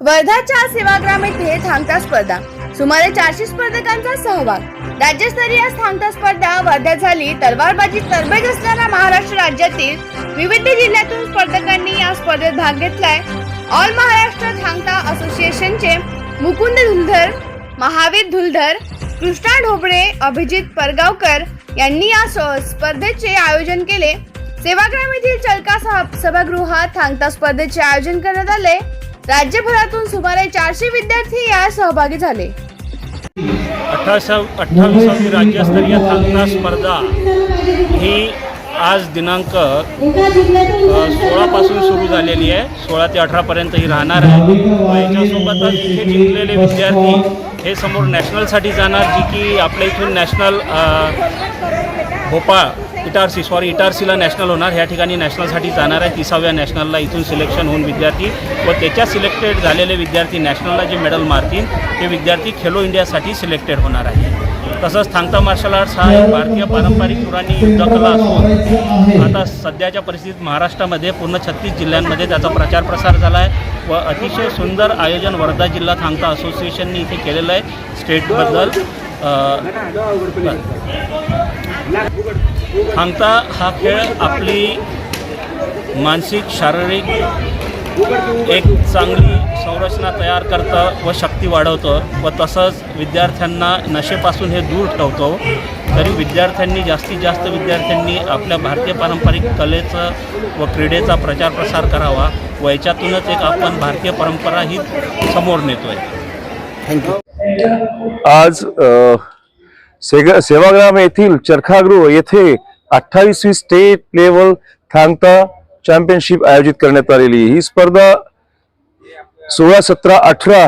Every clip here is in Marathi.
वर्धाच्या सेवाग्राम येथे थांगता स्पर्धा. सुमारे चारशे स्पर्धकांचा सहभाग. राज्यस्तरीय थांगता स्पर्धा वर्ध्यात झाली. तलवारबाजी तरबेज असणाऱ्या महाराष्ट्र राज्यातील विविध जिल्ह्यातून स्पर्धकांनी या स्पर्धेत भाग घेतलाय. ऑल महाराष्ट्र थांगता असोसिएशनचे मुकुंद धुलधर महावीर धुलधर कृष्णा ढोबळे अभिजित परगावकर यांनी या स- स्पर्धेचे आयोजन केले. सेवाग्राम येथील चलका सभागृहात थांगता स्पर्धेचे आयोजन करण्यात आले. राज्यभरातून सुमारे चारशे विद्यार्थी यात सहभागी झाले. अठराशा अठ्ठावीसावी राज्यस्तरीय थांगता स्पर्धा ही आज दिनांक सोळापासून सुरू झालेली आहे. सोळा ते अठरापर्यंत ही राहणार आहे. याच्यासोबतच इथे जिंकलेले विद्यार्थी हे समोर नॅशनलसाठी जाणार जी की आपल्या इथून नॅशनल भोपाळ इटारसी सॉरी इटारसीला नॅशनल होणार. ह्या ठिकाणी नॅशनलसाठी जाणार आहे. तिसाव्या नॅशनलला इथून सिलेक्शन होऊन विद्यार्थी व त्याच्या सिलेक्टेड झालेले विद्यार्थी नॅशनलला जे मेडल मारतील ते विद्यार्थी खेलो इंडियासाठी सिलेक्टेड होणार आहे तसंच थांगता मार्शल आर्ट्स हा एक भारतीय पारंपरिक पुराणी युद्धकला असून आता सध्याच्या परिस्थितीत महाराष्ट्रामध्ये पूर्ण छत्तीस जिल्ह्यांमध्ये त्याचा प्रचार प्रसार झाला आहे व अतिशय सुंदर आयोजन वर्धा जिल्हा थांगता असोसिएशनने इथे केलेलं आहे. स्टेटबद्दल अ, थांगता हा खेळ आपली मानसिक शारीरिक एक चांगली संरचना तयार करतं व शक्ती वाढवतं व तसंच विद्यार्थ्यांना नशेपासून हे दूर ठेवतो. तरी विद्यार्थ्यांनी जास्तीत जास्त विद्यार्थ्यांनी आपल्या भारतीय पारंपरिक कलेचं व क्रीडेचा प्रचार प्रसार करावा व याच्यातूनच एक आपण भारतीय परंपरा ही समोर नेतो आहे आज अ, सेग सेवाग्राम येथील चरखागृह येथे अठ्ठावीसवी स्टेट लेवल थांगता चॅम्पियनशिप आयोजित करण्यात आलेली ही स्पर्धा सोळा सतरा अठरा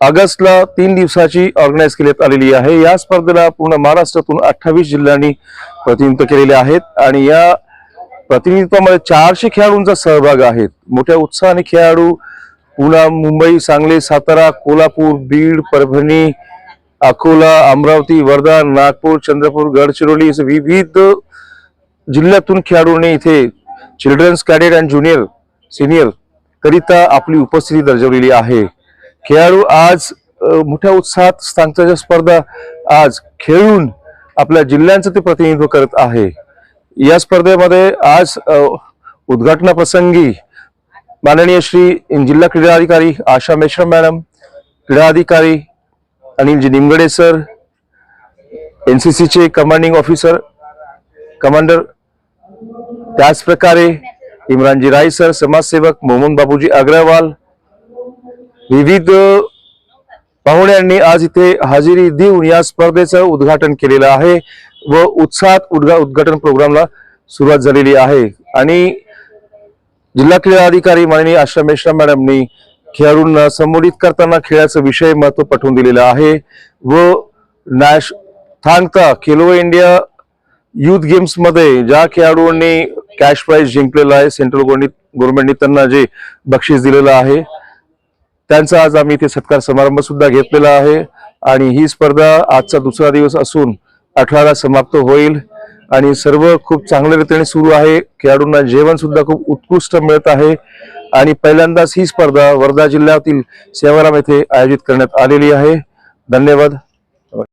ऑगस्टला तीन दिवसाची ऑर्गनाईज करण्यात आलेली आहे. या स्पर्धेला पूर्ण महाराष्ट्रातून अठ्ठावीस जिल्ह्यांनी प्रतिनिधित्व केलेले आहेत आणि या प्रतिनिधित्वामध्ये चारशे खेळाडूंचा सहभाग आहे. मोठ्या उत्साहाने खेळाडू पुणे मुंबई सांगली सातारा कोल्हापूर बीड परभणी अकोला अमरावती वर्धा नागपूर चंद्रपूर गडचिरोली असे विविध जिल्ह्यातून खेळाडूंनी इथे children's cadet and junior senior करिता आपली उपस्थिती दर्शवलेली आहे. खेळाडू आज मोठ्या उत्साहात सांगताच्या स्पर्धा आज खेळून आपल्या जिल्ह्यांचं ते प्रतिनिधित्व करत आहे. या स्पर्धेमध्ये आज उद्घाटनाप्रसंगी माननीय श्री जिल्हा क्रीडा अधिकारी आशा मेश्रम मॅडम क्रीडा अधिकारी Anilji Nimgade sir. N C सीचे कमांडिंग ऑफिसर कमांडर त्याच प्रकारे इम्रानजी राय सर. समाजसेवक मोहम्मद बाबूजी अग्रवाल. विविध पाहुण्यांनी आज इथे हजेरी देऊन या स्पर्धेचं उद्घाटन केलेलं आहे व उत्साहात उद्घा उद्घाटन प्रोग्रामला सुरुवात झालेली आहे. आणि जिल्हा क्रीडा अधिकारी माननीय आशा मेश्राम मॅडमनी खेळाडूंना संबोधित करताना खेळाचा विषय महत्त्व पटवून दिलेलं आहे. व नॅश थांगता खेलो इंडिया युथ गेम्समध्ये ज्या खेळाडूंनी कॅश प्राइज जिंकलेला आहे सेंट्रल गव्हर्नमेंटनी त्यांना जे बक्षीस दिलेलं आहे त्यांचा आज आम्ही इथे सत्कार समारंभ सुद्धा घेतलेला आहे. आणि ही स्पर्धा आजचा दुसरा दिवस असून अठराला समाप्त होईल. आणि सर्व खूप चांगल्या रीतीने सुरू आहे. खेळाडूंना जेवण सुद्धा खूप उत्कृष्ट मिळत आहे. आणि पहिल्यांदाच ही स्पर्धा वर्धा जिल्ह्यातील सेवाराम येथे आयोजित करण्यात आलेली आहे. धन्यवाद.